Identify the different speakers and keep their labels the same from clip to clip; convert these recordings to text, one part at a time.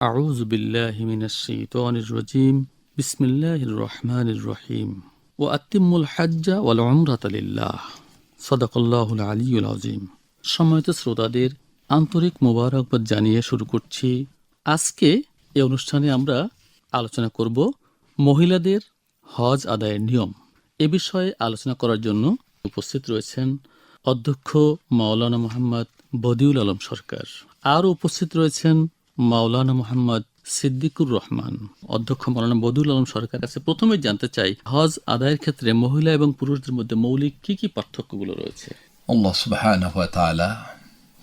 Speaker 1: أعوذ بالله من الشيطان الرجيم بسم الله الرحمن الرحيم وأتم الحج والعمرة لله صدق الله العلي العظيم সম্মানিত শ্রোতাদের আন্তরিক মোবারকবাদ জানিয়ে শুরু করছি আজকে এই অনুষ্ঠানে আমরা আলোচনা করব মহিলাদের হজ আদায়ের নিয়ম এ বিষয়ে আলোচনা করার জন্য উপস্থিত রয়েছেন অধ্যক্ষ মাওলানা মোহাম্মদ বদিউল আলম সরকার আর উপস্থিত রয়েছেন মাওলানা মোহাম্মদ সিদ্দিকুর রহমান, অধ্যক্ষ মৌলানা বদুল আলম সরকার কাছে প্রথমে জানতে চাই, হজ আদায়ের ক্ষেত্রে মহিলা এবং পুরুষদের মধ্যে মৌলিক কি কি পার্থক্যগুলো রয়েছে?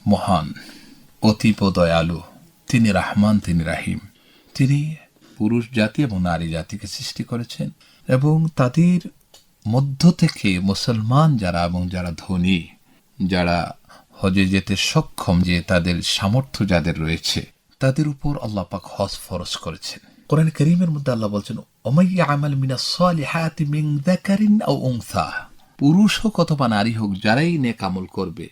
Speaker 2: মহান অতীব দয়ালু, তিনি রাহমান, তিনি রাহিম। তিনি পুরুষ জাতি এবং নারী জাতিকে সৃষ্টি করেছেন এবং তাদের মধ্য থেকে মুসলমান যারা এবং যারা ধনী, যারা হজে যেতে সক্ষম যে তাদের সামর্থ্য যাদের রয়েছে তাদের উপর আল্লাহ পাক হজ ফরজ করেছেন। কোরআন করিমের মধ্যে আল্লাহ বলছেন আমাল মিনা পুরুষ হোক অথবা নারী হোক, যারাই নেক আমল করবে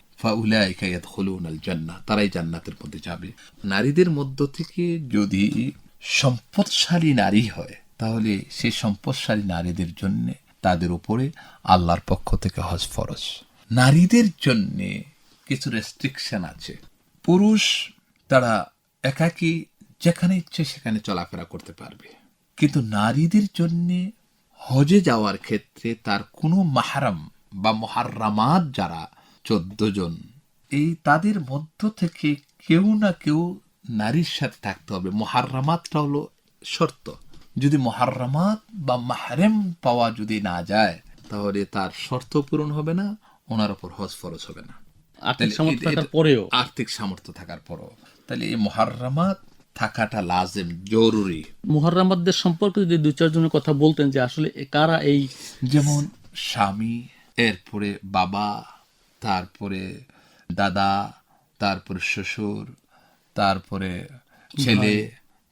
Speaker 2: তারাই জান্নাতের মধ্যে যাবে। নারীদের মধ্য থেকে যদি সম্পদশালী নারী হয়, তাহলে সেই সম্পদশালী নারীদের জন্য তাদের উপরে আল্লাহর পক্ষ থেকে হজ ফরজ। নারীদের জন্য কিছু রেস্ট্রিকশন আছে। পুরুষ, তারা একাকী যেখানে ইচ্ছে সেখানে চলাফেরা করতে পারবে। কিন্তু নারীদের জন্য হজে যাওয়ার ক্ষেত্রে তার কোনো মাহারাম বা মহারামাত যারা চোদ্দ জন এই তাদের মধ্য থেকে কেউ না কেউ নারীর সাথে থাকতে হবে। মহারামাতটা হলো শর্ত। যদি মহারামাত বা মাহারেম পাওয়া যদি না যায় তাহলে তার শর্ত পূরণ হবে না ওনার উপর হজ ফরজ হবে না।
Speaker 1: আর্থিক সামর্থ্য থাকার পরেও।
Speaker 2: আর্থিক সামর্থ্য থাকার পরও। তাহলে এই মহারামাত থাকাটা লাজেম জরুরি।
Speaker 1: মুহাররামাতদের সম্পর্কে যদি দু চারজনের কথা বলতেন যে আসলে কারা এই
Speaker 2: যেমন স্বামী এরপরে বাবা তারপরে দাদা তারপরে শ্বশুর তারপরে ছেলে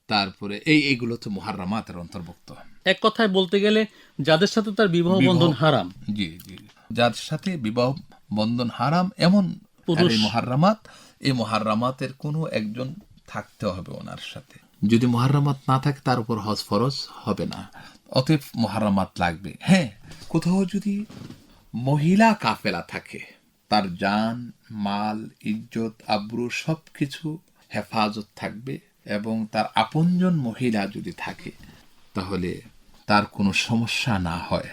Speaker 2: তারপরে এই এইগুলো তো মহারামাতের অন্তর্ভুক্ত।
Speaker 1: এক কথায় বলতে গেলে যাদের সাথে তার বিবাহ বন্ধন হারাম।
Speaker 2: জি জি। যার সাথে বিবাহ বন্ধন হারাম এমন
Speaker 1: পুরুষ।
Speaker 2: মহারামাত এই মহারামাতের কোনো একজন থাকতে হবে ওনার সাথে। যদি মহারামাত না থাকে তার উপর হজ ফরজ হবে না। অতএব মহারামাত লাগবে। হ্যাঁ কোথাও যদি মহিলা কাফেলা থাকে তার জান মাল ইজ্জত আব্রু সব কিছু হেফাজত থাকবে এবং তার আপনজন মহিলা যদি থাকে তাহলে তার কোনো সমস্যা না হয়।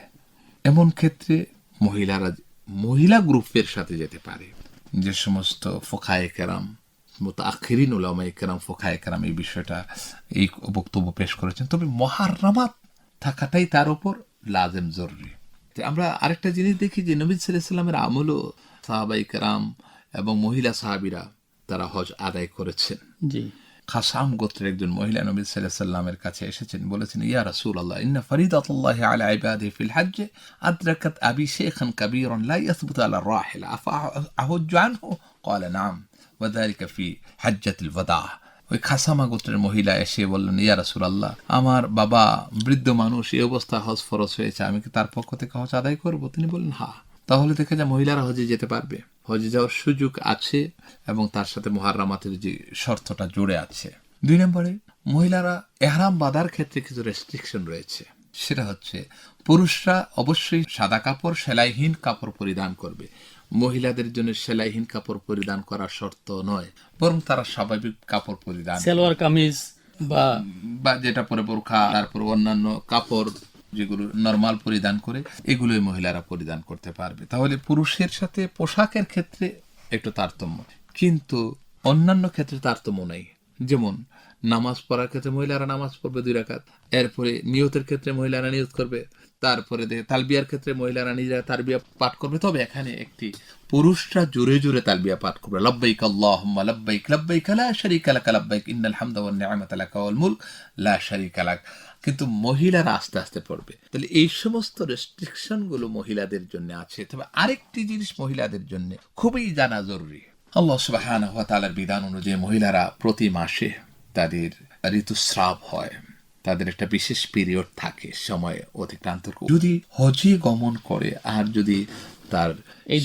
Speaker 2: এমন ক্ষেত্রে মহিলারা মহিলা গ্রুপের সাথে যেতে পারে। যে সমস্ত ফোকায় কেরাম মতো আখিরিন উলামা কেরাম ফোকায় কেরাম এই বিষয়টা এই বক্তব্য পেশ করেছেন। তবে মহারামাত থাকাটাই তার উপর লাজেম জরুরি। আমরা আরেকটা জিনিস দেখি যে নবী সাল্লামের আমলও সাহাবাই কেরাম এবং মহিলা সাহাবিরা তারা হজ আদায় করেছেন।
Speaker 1: জি।
Speaker 2: খাসাম গোত্রের একজন মহিলা নবী সাল্লাল্লাহু সাল্লামের কাছে এসেছেন বলেছেন ইয়া রাসূলুল্লাহ ইন্না ফরিদাতুল্লাহি আলা ইবাদিহি ফিল হজ্জ আদরাকাত আবি শাইখান কাবীরান লা ইয়াসবুতু আলা রাহিল আফা আহুজ্জু আনহু قال نعم وذلك في حجة الوداع ওই খাসামা গোত্রের মহিলা এসে বললেন ইয়া রাসূলুল্লাহ আমার বাবা বৃদ্ধ মানুষ এই অবস্থা হজ ফরজ হয়েছে আমি কি তার পক্ষ থেকে হজ আদায় করব তিনি বললেন হ্যাঁ তাহলে দেখা যায় মহিলারা হজে যেতে পারবে। হজে যাওয়ার সুযোগ আছে এবং তার সাথে মহারামাতের যে শর্তটা জুড়ে আছে। দুই নম্বরে মহিলারা এহরাম বাঁধার ক্ষেত্রে কিছু রেস্ট্রিকশন রয়েছে। সেটা হচ্ছে পুরুষরা অবশ্যই সাদা কাপড় সেলাইহীন কাপড় পরিধান করবে। মহিলাদের জন্য সেলাইহীন কাপড় পরিধান করা শর্ত নয় বরং তারা স্বাভাবিক কাপড় পরিধান
Speaker 1: সালোয়ার কামিজ বা
Speaker 2: বা যেটা পরে বোরখা তারপর অন্যান্য কাপড় যেগুলো নর্মাল পরিধান করে, এগুলোই মহিলারা পরিধান করতে পারবে। তাহলে পুরুষের সাথে পোশাকের ক্ষেত্রে একটু তারতম্য। কিন্তু অন্যান্য ক্ষেত্রে তারতম্য নেই। যেমন, নামাজ পড়ার ক্ষেত্রে মহিলারা নামাজ পড়বে দুই রাকাত। এরপরে নিয়তের ক্ষেত্রে মহিলারা নিয়ত করবে। তারপরে তালবিয়ার ক্ষেত্রে মহিলারা নিজেরা তালবিয়া পাঠ করবে। তবে এখানে একটি পুরুষরা জোরে জোরে তালবিয়া পাঠ করবে। লব্বাইক আল্লাহুম্মা, লব্বাইক লব্বাইক, লা শারীকা লাক, লব্বাইক, ইন্নাল হামদা ওয়ান নি'মাতা লাক ওয়াল মুলক, লা শারীকা লাক। কিন্তু মহিলারা আস্তে আস্তে পড়বে। তাহলে এই সমস্ত রেস্ট্রিকশনগুলো মহিলাদের জন্য আছে। তবে আরেকটি জিনিস মহিলাদের জন্য খুবই জানা জরুরি। আল্লাহ সুবহানাহু ওয়া বিধান অনুযায়ী মহিলারা প্রতি মাসে তাদের ঋতুস্রাব হয়। তাদের একটা বিশেষ পিরিয়ড থাকে সময় অতিক্রান্ত যদি হজে গমন করে আর যদি তার
Speaker 1: এই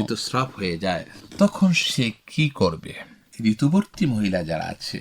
Speaker 2: ঋতুস্রাব হয়ে যায় তখন সে কি করবে? ঋতুবর্তী মহিলা যারা আছে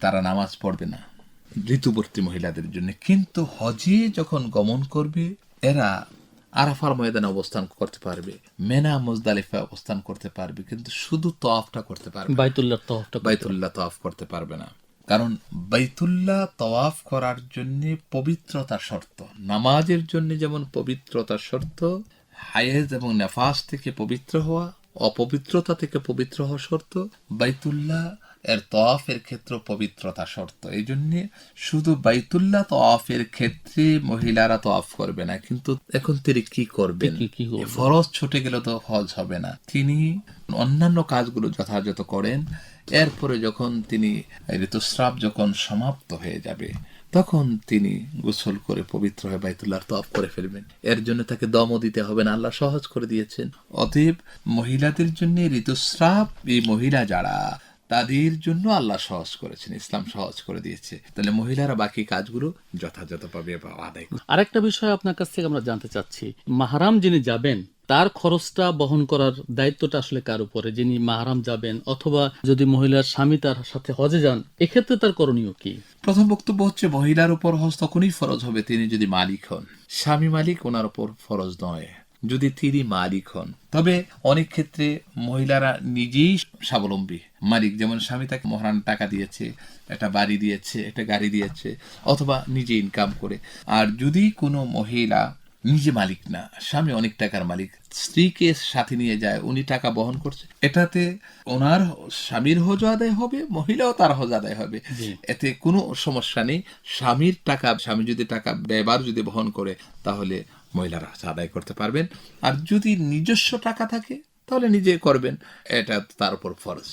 Speaker 2: তারা নামাজ পড়বে না। ঋতুবর্তী মহিলাদের জন্য। কিন্তু হজে যখন গমন করবে এরা আরাফার ময়দানে অবস্থান করতে পারবে মেনা মুজদালিফা অবস্থান করতে পারবে কিন্তু শুধু তফটা করতে পারবে
Speaker 1: বাইতুল্লাহ তহফটা
Speaker 2: বাইতুল্লাহ তওয়াফ করতে পারবে না। কারণ বাইতুল্লাহ তওয়াফ করার জন্য পবিত্রতা শর্ত। নামাজের জন্য যেমন পবিত্রতা শর্ত হায়েজ এবং নেফাস থেকে পবিত্র হওয়া অপবিত্রতা থেকে পবিত্র হওয়া শর্ত বাইতুল্লাহ এর তফের ক্ষেত্রে পবিত্রতা শর্ত। এই জন্য শুধু বাইতুল্লাহ তফের ক্ষেত্রে মহিলারা তওয়াফ করবে না কিন্তু এখন তিনি কি করবেন?
Speaker 1: কি- কি করবেন?
Speaker 2: ফরজ ছুটে গেলে তো হজ হবে না। তিনি অন্যান্য কাজগুলো যথাযথ করেন এরপরে যখন তিনি ঋতুস্রাব যখন সমাপ্ত হয়ে যাবে তখন তিনি গোসল করে পবিত্র হয়ে বাইতুল্লাহ তফ করে ফেলবেন। এর জন্য তাকে দমও দিতে হবে না আল্লাহ সহজ করে দিয়েছেন। অতএব মহিলাদের জন্য ঋতুস্রাব এই মহিলা যারা তাদের জন্য আল্লাহ সহজ করেছেন ইসলাম সহজ করে দিয়েছে। তাহলে মহিলারা বাকি কাজগুলো যথাযথভাবে আদায়
Speaker 1: আরেকটা বিষয় আপনার কাছ থেকে আমরা জানতে চাচ্ছি। মাহারাম যিনি যাবেন তার খরচটা বহন করার দায়িত্বটা আসলে কার উপরে? যিনি মাহারাম যাবেন অথবা যদি মহিলার স্বামী তার সাথে হজে যান এক্ষেত্রে তার করণীয় কি?
Speaker 2: প্রথম বক্তব্য হচ্ছে মহিলার উপর হজ তখনই ফরজ হবে তিনি যদি মালিক হন। স্বামী মালিক ওনার উপর ফরজ নয়। যদি তিনি মালিক হন তবে অনেক ক্ষেত্রে মহিলারা নিজেই স্বাবলম্বী। মালিক যেমন স্বামী তাকে মহারান টাকা দিয়েছে একটা বাড়ি দিয়েছে একটা গাড়ি দিয়েছে অথবা নিজে ইনকাম করে। আর যদি কোনো মহিলা নিজে মালিক না স্বামী অনেক টাকার মালিক স্ত্রীকে সাথে নিয়ে যায় উনি টাকা বহন করছে এটাতে ওনার স্বামীর হজ আদায় হবে মহিলাও তার হজ আদায় হবে। এতে কোনো সমস্যা নেই। স্বামীর টাকা স্বামী যদি টাকা ব্যয়বার যদি বহন করে তাহলে মহিলারা আদায় করতে পারবেন। আর যদি নিজস্ব টাকা থাকে তাহলে নিজে করবেন। এটা তার উপর ফরজ।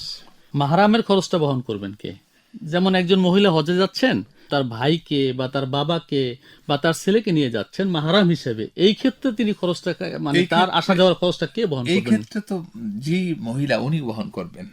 Speaker 1: মাহারামের খরচটা বহন করবেন কে? যেমন একজন মহিলা হজে যাচ্ছেন তার ভাইকে বা তার বাবাকে বা তার ছেলেকে নিয়ে যাচ্ছেন মাহারাম হিসেবে এই ক্ষেত্রে তিনি খরচটা মানে তার আসা যাওয়ার খরচটা কে বহন
Speaker 2: এই ক্ষেত্রে তো যে মহিলা উনি বহন করবেন।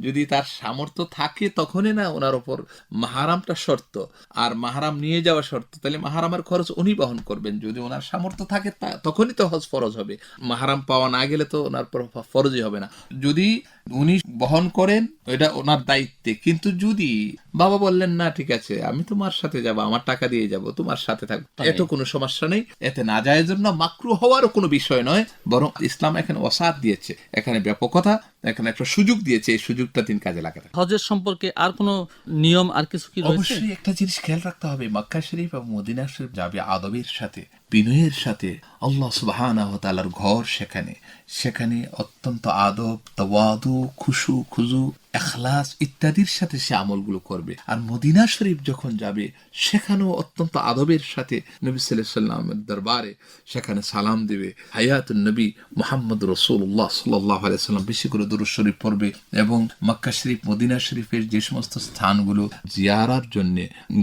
Speaker 2: যদি তার সামর্থ্য থাকে তখনই না ওনার ওপর মাহারামটা শর্ত। আর মাহারাম নিয়ে যাওয়া শর্ত, তাহলে মাহারামের খরচ উনি বহন করবেন। যদি ওনার সামর্থ্য থাকে তখনই তো হজ ফরজ হবে। মাহারাম পাওয়া না গেলে তো ওনার ফরজই হবে না। যদি উনি বহন করেন এটা ওনার দায়িত্বে। কিন্তু যদি বাবা বললেন না ঠিক আছে আমি তোমার সাথে যাব আমার টাকা দিয়ে যাব তোমার সাথে থাকব। এত কোনো সমস্যা নেই। এতে না যায় জন্য মাকরু হওয়ারও কোনো বিষয় নয় বরং ইসলাম এখানে অসাদ দিয়েছে এখানে ব্যাপকতা এখানে একটা সুযোগ দিয়েছে এই সুযোগটা তিনি কাজে লাগাতে
Speaker 1: হজের সম্পর্কে আর কোনো নিয়ম আর কিছু কি
Speaker 2: অবশ্যই একটা জিনিস খেয়াল রাখতে হবে মক্কা শরীফ এবং মদিনা শরীফ যাবে আদবের সাথে। বিনয়ের সাথে আল্লাহ সুবহানাহু ওয়া ঘর সেখানে। সেখানে অত্যন্ত আদব তওয়াদু খুশু খুজু এখলাস ইত্যাদির সাথে সে আমলগুলো করবে। আর মদিনা শরীফ যখন যাবে, সেখানেও অত্যন্ত আদবের সাথে নবী সাল্লামের দরবারে সেখানে সালাম দেবে। হায়াতুন নবী মোহাম্মদ রসুল্লাহ সাল্লাহ আলাইসাল্লাম বেশি করে দুরুদ শরীফ পড়বে এবং মক্কা শরীফ, মদিনা শরীফের যে সমস্ত স্থানগুলো জিয়ারার জন্য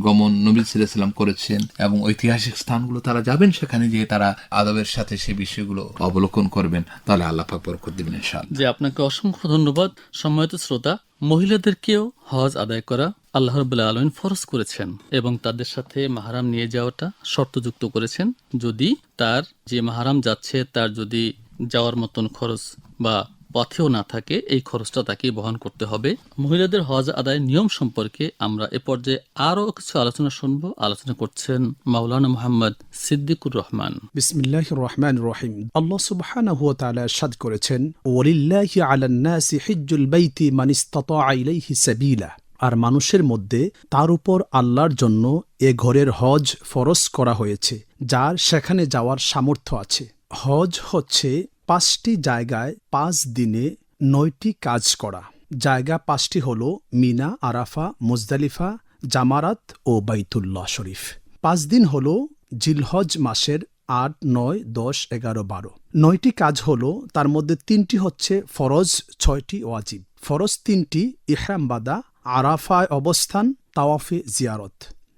Speaker 2: গমন নবী সাল্লাম করেছেন এবং ঐতিহাসিক স্থানগুলো তারা যাবেন, সেখানে গিয়ে তারা আদবের সাথে সে বিষয়গুলো অবলোকন করবেন। তাহলে আল্লাহ পাক বরকত দিবেন
Speaker 1: যে আপনাকে অসংখ্য ধন্যবাদ। সম্মানিত শ্রোতা মহিলাদেরকেও হজ আদায় করা আল্লাহ রবুল্লা আলমিন ফরজ করেছেন এবং তাদের সাথে মাহারাম নিয়ে যাওয়াটা শর্তযুক্ত করেছেন। যদি তার যে মাহারাম যাচ্ছে, তার যদি যাওয়ার মতন খরচ বা পথেও না থাকে, এই খরচটা তাকে বহন করতে হবে। মহিলাদের হজ আদায়ের নিয়ম সম্পর্কে আমরা এ পর্যায়ে আরও কিছু আলোচনা শুনব। আলোচনা করছেন মাওলানা মোহাম্মদ সিদ্দিকুর রহমান।
Speaker 3: বিসমিল্লাহ রহমান রহিম। আল্লাহ সুবহানাহু ওয়া তাআলা ইরশাদ করেছেন, ওয়ালিল্লাহি আলান নাসি হিজ্জুল বাইতি মান ইসতাতাআ ইলাইহি সাবিলা। আর মানুষের মধ্যে তার উপর আল্লাহর জন্য এ ঘরের হজ ফরজ করা হয়েছে, যার সেখানে যাওয়ার সামর্থ্য আছে। হজ হচ্ছে পাঁচটি জায়গায় পাঁচ দিনে নয়টি কাজ করা। জায়গা পাঁচটি হল মিনা, আরাফা, মুজদালিফা, জামারাত ও বাইতুল্লাহ শরীফ। পাঁচ দিন হল জিলহজ মাসের আট, নয়, দশ, এগারো, বারো। নয়টি কাজ হল, তার মধ্যে তিনটি হচ্ছে ফরজ, ছয়টি ওয়াজিব। ফরজ তিনটি ইহরাম বাদা, আরাফায় অবস্থান, তাওয়াফে জিয়ারত।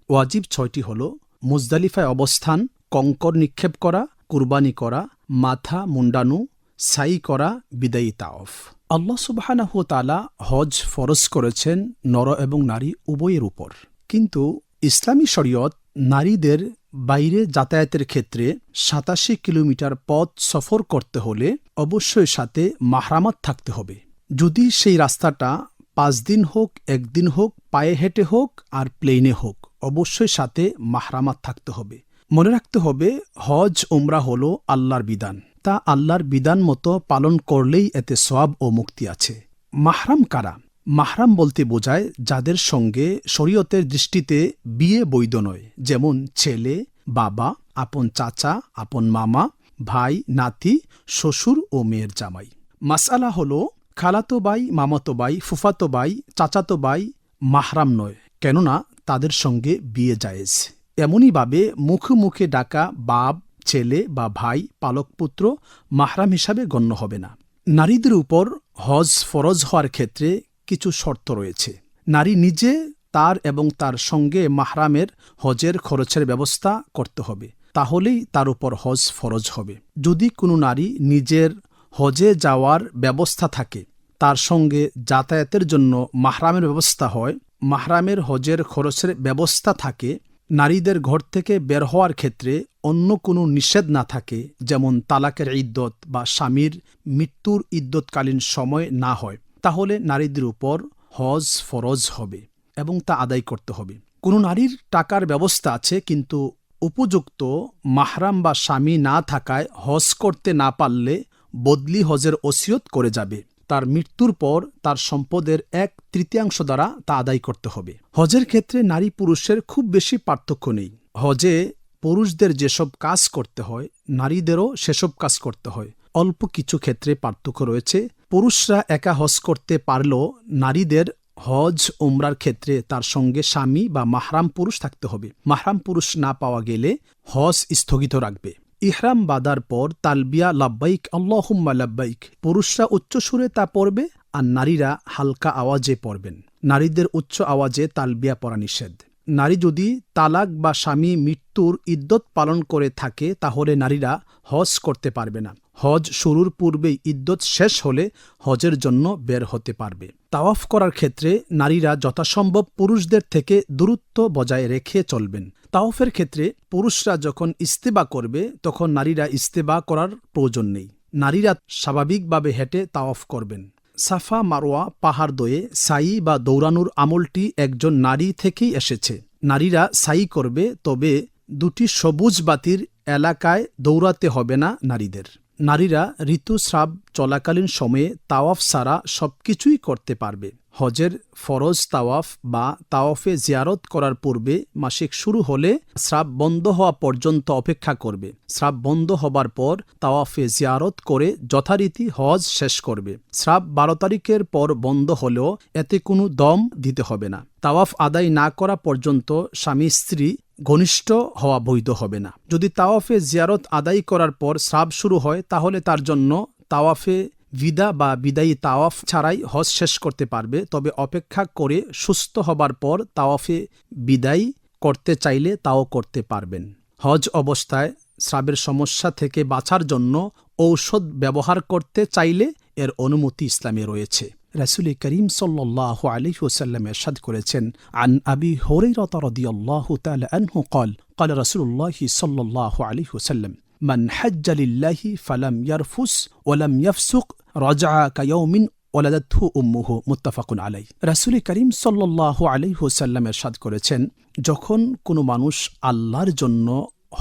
Speaker 3: ওয়াজিব ছয়টি হল, মুজদালিফায় অবস্থান, কঙ্কর নিক্ষেপ করা কুরবানি করা, মাথা মুন্ডানো, সাই করা, বিদায়ী তাওফ। আল্লাহ সুবাহানাহু তালা হজ ফরজ করেছেন নর এবং নারী উভয়ের উপর। কিন্তু ইসলামী শরীয়ত নারীদের বাইরে যাতায়াতের ক্ষেত্রে সাতাশি কিলোমিটার পথ সফর করতে হলে অবশ্যই সাথে মাহরামাত থাকতে হবে। যদি সেই রাস্তাটা পাঁচ দিন হোক, একদিন হোক, পায়ে হেঁটে হোক আর প্লেনে হোক, অবশ্যই সাথে মাহরামাত থাকতে হবে। মনে রাখতে হবে, হজ ওমরা হল আল্লাহর বিধান। তা আল্লাহর বিধান মতো পালন করলেই এতে সব ও মুক্তি আছে। মাহরাম কারা? মাহরাম বলতে বোঝায় যাদের সঙ্গে শরীয়তের দৃষ্টিতে বিয়ে বৈধ নয়, যেমন ছেলে, বাবা, আপন চাচা, আপন মামা, ভাই, নাতি, শ্বশুর ও মেয়ের জামাই। মাসালা হল খালাতো বাই, মামাতো বাই, ফুফাতো বাই, চাচাতো বাই মাহরাম নয়, কেননা তাদের সঙ্গে বিয়ে জায়েজ। এমনইভাবে মুখে মুখে ডাকা বাপ, ছেলে বা ভাই পালক পুত্র মাহরাম হিসাবে গণ্য হবে না। নারীদের উপর হজ ফরজ হওয়ার ক্ষেত্রে কিছু শর্ত রয়েছে। নারী নিজে তার এবং তার সঙ্গে মাহরামের হজের খরচের ব্যবস্থা করতে হবে। তাহলেই তার উপর হজ ফরজ হবে। যদি কোনো নারী নিজের হজে যাওয়ার ব্যবস্থা থাকে, তার সঙ্গে যাতায়াতের জন্য মাহরামের ব্যবস্থা হয়, মাহরামের হজের খরচের ব্যবস্থা থাকে নারীদের ঘর থেকে বের হওয়ার ক্ষেত্রে অন্য কোনো নিষেধ না থাকে, যেমন তালাকের ইদ্যত বা স্বামীর মৃত্যুর ইদ্যৎকালীন সময় না হয়, তাহলে নারীদের উপর হজ ফরজ হবে এবং তা আদায় করতে হবে। কোনো নারীর টাকার ব্যবস্থা আছে, কিন্তু উপযুক্ত মাহরাম বা স্বামী না থাকায় হজ করতে না পারলে বদলি হজের ওসিয়ত করে যাবে। তার মৃত্যুর পর তার সম্পদের এক তৃতীয়াংশ দ্বারা তা আদায় করতে হবে। হজের ক্ষেত্রে নারী পুরুষের খুব বেশি পার্থক্য নেই। হজে পুরুষদের যেসব কাজ করতে হয়, নারীদেরও সেসব কাজ করতে হয়। অল্প কিছু ক্ষেত্রে পার্থক্য রয়েছে। পুরুষরা একা হজ করতে পারলেও নারীদের হজ, উমরার ক্ষেত্রে তার সঙ্গে স্বামী বা মাহরাম পুরুষ থাকতে হবে। মাহরাম পুরুষ না পাওয়া গেলে হজ স্থগিত রাখবে। ইহরাম বাদার পর তালবিয়া লাব্বাইক, আল্লাহুম্মা লাব্বাইক। পুরুষরা উচ্চ সুরে তা পড়বে আর নারীরা হালকা আওয়াজে পড়বেন। নারীদের উচ্চ আওয়াজে তালবিয়া পড়া নিষেধ। নারী যদি তালাক বা স্বামী মৃত্যুর ইদ্যত পালন করে থাকে, তাহলে নারীরা হজ করতে পারবে না। হজ শুরুর পূর্বেই ইদ্যত শেষ হলে হজের জন্য বের হতে পারবে। তাওয়াফ করার ক্ষেত্রে নারীরা যথাসম্ভব পুরুষদের থেকে দূরত্ব বজায় রেখে চলবেন। তাওফের ক্ষেত্রে পুরুষরা যখন ইস্তেবা করবে, তখন নারীরা ইস্তেবা করার প্রয়োজন নেই। নারীরা স্বাভাবিকভাবে হেঁটে তাওয়াফ করবেন। সাফা মারোয়া পাহাড় দয়ে সাই বা দৌড়ানোর আমলটি একজন নারী থেকেই এসেছে। নারীরা সাই করবে, তবে দুটি সবুজ বাতির এলাকায় দৌড়াতে হবে না নারীদের। নারীরা ঋতুস্রাব চলাকালীন সময়ে তাওয়াফ ছাড়া সবকিছুই করতে পারবে। হজের ফরজ তাওয়াফ বা তাওয়াফে জিয়ারত করার পূর্বে মাসিক শুরু হলে স্রাব বন্ধ হওয়া পর্যন্ত অপেক্ষা করবে। স্রাব বন্ধ হবার পর তাওয়াফে জিয়ারত করে যথারীতি হজ শেষ করবে। স্রাব বারো তারিখের পর বন্ধ হলেও এতে কোনো দম দিতে হবে না। তাওয়াফ আদায় না করা পর্যন্ত স্বামী স্ত্রী ঘনিষ্ঠ হওয়া বৈধ হবে না। যদি তাওয়াফে জিয়ারত আদায় করার পর শ্রাব শুরু হয়, তাহলে তার জন্য তাওয়াফে বিদা বা বিদায়ী তাওয়াফ ছাড়াই হজ শেষ করতে পারবে। তবে অপেক্ষা করে সুস্থ হবার পর তাওয়াফে বিদায় করতে চাইলে তাও করতে পারবেন। হজ অবস্থায় স্রাবের সমস্যা থেকে বাঁচার জন্য ঔষধ ব্যবহার করতে চাইলে এর অনুমতি ইসলামে রয়েছে। রাসুল করিম সাল্লাহ আলহি ওসাল্লাম এরশাদ করেছেন আন আবি হরেরত রদিয়াল্লাহু তাআলা আনহু قال قال رسول الله صلى الله عليه وسلم من حج لله فلم يرفس ولم يفسق رجع كيوم ওলাদাথু উম্মুহু মুত্তাফাকুন আলাই রাসুল করিম সাল্লাহ আলাইহুসাল্লাম এরশাদ করেছেন যখন কোনো মানুষ আল্লাহর জন্য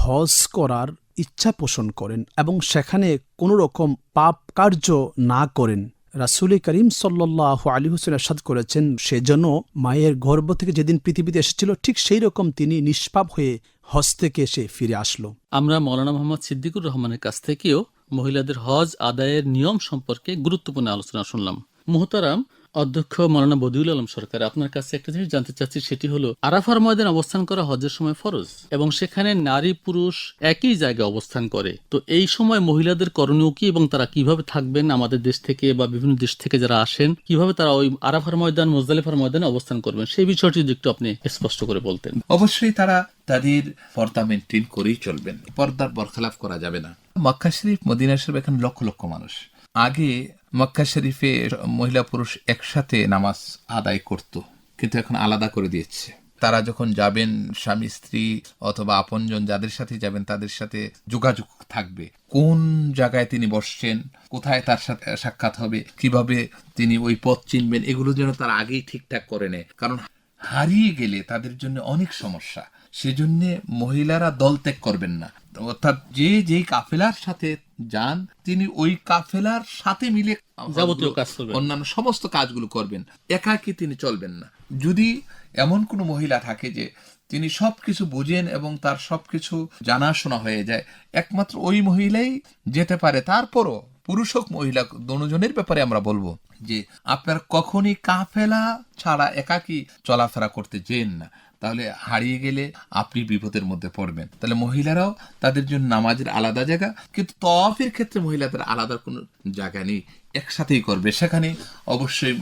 Speaker 3: হজ করার ইচ্ছা পোষণ করেন এবং সেখানে কোনো রকম পাপ কার্য না করেন রাসুল করিম সাল্লাহ আলী হোসেন আসাদ করেছেন, সেজন্য মায়ের গর্ভ থেকে যেদিন পৃথিবীতে এসেছিল, ঠিক সেই রকম তিনি নিষ্পাপ হয়ে হজ থেকে এসে ফিরে আসলো।
Speaker 1: আমরা মৌলানা মোহাম্মদ সিদ্দিকুর রহমানের কাছ থেকেও মহিলাদের হজ আদায়ের নিয়ম সম্পর্কে গুরুত্বপূর্ণ আলোচনা শুনলাম। মোহতারাম অধ্যক্ষ মৌলানা বদিউল আলম সরকার, আপনার কাছে একটা জিনিস জানতে চাচ্ছি, সেটি হলো, আরাফার ময়দান অবস্থান করা হজের সময় ফরজ এবং সেখানে নারী পুরুষ একই জায়গায় অবস্থান করে। তো এই সময় মহিলাদের করণীয় কি এবং তারা কীভাবে থাকবেন আমাদের দেশ থেকে বা বিভিন্ন দেশ থেকে যারা আসেন, কীভাবে তারা ওই আরাফার ময়দান, মোজদালিফার ময়দানে অবস্থান করবেন? সেই বিষয়টি যদি একটু আপনি স্পষ্ট করে বলতেন।
Speaker 2: অবশ্যই তারা তাদের পর্দা মেনটেন করেই চলবেন। পর্দার বরখলাফ করা যাবে না। মক্কা শরীফ, মদিনা শরীফ, এখানে লক্ষ লক্ষ মানুষ। আগে মক্কা শরীফে মহিলা পুরুষ একসাথে নামাজ আদায় করত, কিন্তু এখন আলাদা করে দিয়েছে। তারা যখন যাবেন স্বামী, স্ত্রী অথবা আপনজন যাদের সাথে যাবেন, তাদের সাথে যোগাযোগ থাকবে। কোন জায়গায় তিনি বসছেন, কোথায় তার সাথে সাক্ষাৎ হবে, কীভাবে তিনি ওই পথ চিনবেন, এগুলো যেন তার আগেই ঠিকঠাক করে নেয়। কারণ হারিয়ে গেলে তাদের জন্য অনেক সমস্যা। সেজন্য মহিলারা দল ত্যাগ করবেন না। অর্থাৎ যে যেই কাফেলার সাথে যান তিনি ওই কাফেলার সাথে মিলে
Speaker 1: যাবতীয় কাজ করবেন।
Speaker 2: অন্যান্য সমস্ত কাজগুলো করবেন। একাকি তিনি চলবেন না। যদি এমন কোনো মহিলা থাকে যে তিনি সবকিছু বুঝেন এবং তার সবকিছু জানাশোনা হয়ে যায় একমাত্র ওই মহিলাই যেতে পারে। তারপরও পুরুষ হোক মহিলা দনুজনের ব্যাপারে আমরা বলব যে আপনার কখনই কাফেলা ছাড়া একাকি চলাফেরা করতে যেন না। তাহলে হারিয়ে গেলে আপনি বিপদের মধ্যে পড়বেন। তাহলে মহিলারাও তাদের জন্য নামাজের আলাদা জায়গা, কিন্তু তফের ক্ষেত্রে মহিলাদের আলাদা কোনো জায়গা নেই, একসাথেই করবে। সেখানে অবশ্যই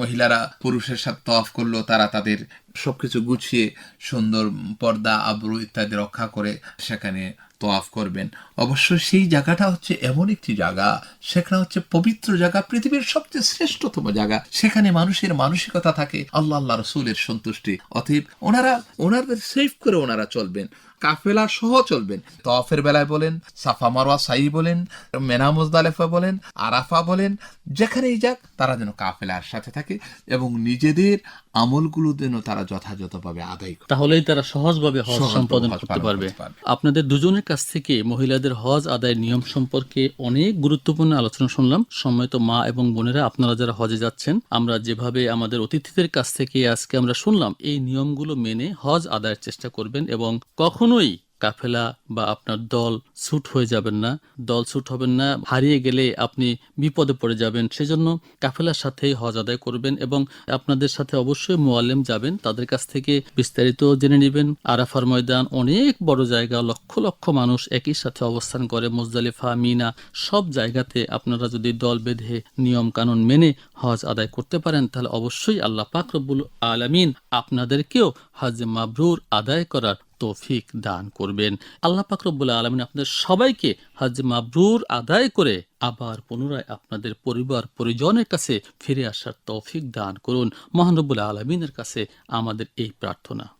Speaker 2: মহিলারা পুরুষের সাথে তফ করল তারা তাদের সবকিছু গুছিয়ে সুন্দর পর্দা আবরু ইত্যাদি রক্ষা করে সেখানে তোয়াফ করবেন। অবশ্য সেই জায়গাটা হচ্ছে এমন একটি জায়গা, সেখানে হচ্ছে পবিত্র জায়গা, পৃথিবীর সবচেয়ে শ্রেষ্ঠতম জায়গা। সেখানে মানুষের মানসিকতা থাকে, আল্লাহ আল্লাহ, রসুলের সন্তুষ্টি। অতএব ওনারা, ওনাদের সেফ করে ওনারা চলবেন। কাফেলা সহ চলবেন। তফের বেলায় বলেন সাফা মারোয়া সাই বলেন মেনা মুজদালেফা বলেন আরাফা বলেন যেখানেই যাক তারা যেন কাফেলার সাথে থাকে এবং নিজেদের আমলগুলো যেন তারা যথাযথভাবে আদায় করে।
Speaker 1: তাহলেই তারা সহজভাবে হজ সম্পাদন করতে পারবে। আপনাদের দুজনের কাছ থেকে মহিলাদের হজ আদায়ের নিয়ম সম্পর্কে অনেক গুরুত্বপূর্ণ আলোচনা শুনলাম। সময় তো মা এবং বোনেরা আপনারা যারা হজে যাচ্ছেন আমরা যেভাবে আমাদের অতিথিদের কাছ থেকে আজকে আমরা শুনলাম এই নিয়মগুলো মেনে হজ আদায়ের চেষ্টা করবেন এবং কখনোই কাফেলা বা আপনার দল ছুট হয়ে যাবেন না, দল ছুট হবেন না, হারিয়ে গেলে আপনি বিপদে পড়ে যাবেন। সেজন্য কাফেলার সাথেই হজ আদায় করবেন এবং আপনাদের সাথে অবশ্যই মোয়াল্লেম যাবেন। তাদের কাছ থেকে বিস্তারিত জেনে নেবেন। আরাফার ময়দান অনেক বড় জায়গা, লক্ষ লক্ষ মানুষ একই সাথে অবস্থান করে। মুজদালিফা, মিনা সব জায়গাতে আপনারা যদি দল বেঁধে নিয়ম কানুন মেনে হজ আদায় করতে পারেন, তাহলে অবশ্যই আল্লাহ পাক রব্বুল আলামিন আপনাদেরকেও হজ মাবরুর আদায় করার তৌফিক দান করবেন। আল্লাহ পাকরবুল্লা আলমিন আপনাদের সবাইকে হজ মাবরুর আদায় করে আবার পুনরায় আপনাদের পরিবার, পরিজনের কাছে ফিরে আসার তৌফিক দান করুন। মহানরবুল আলমিনের কাছে আমাদের এই প্রার্থনা।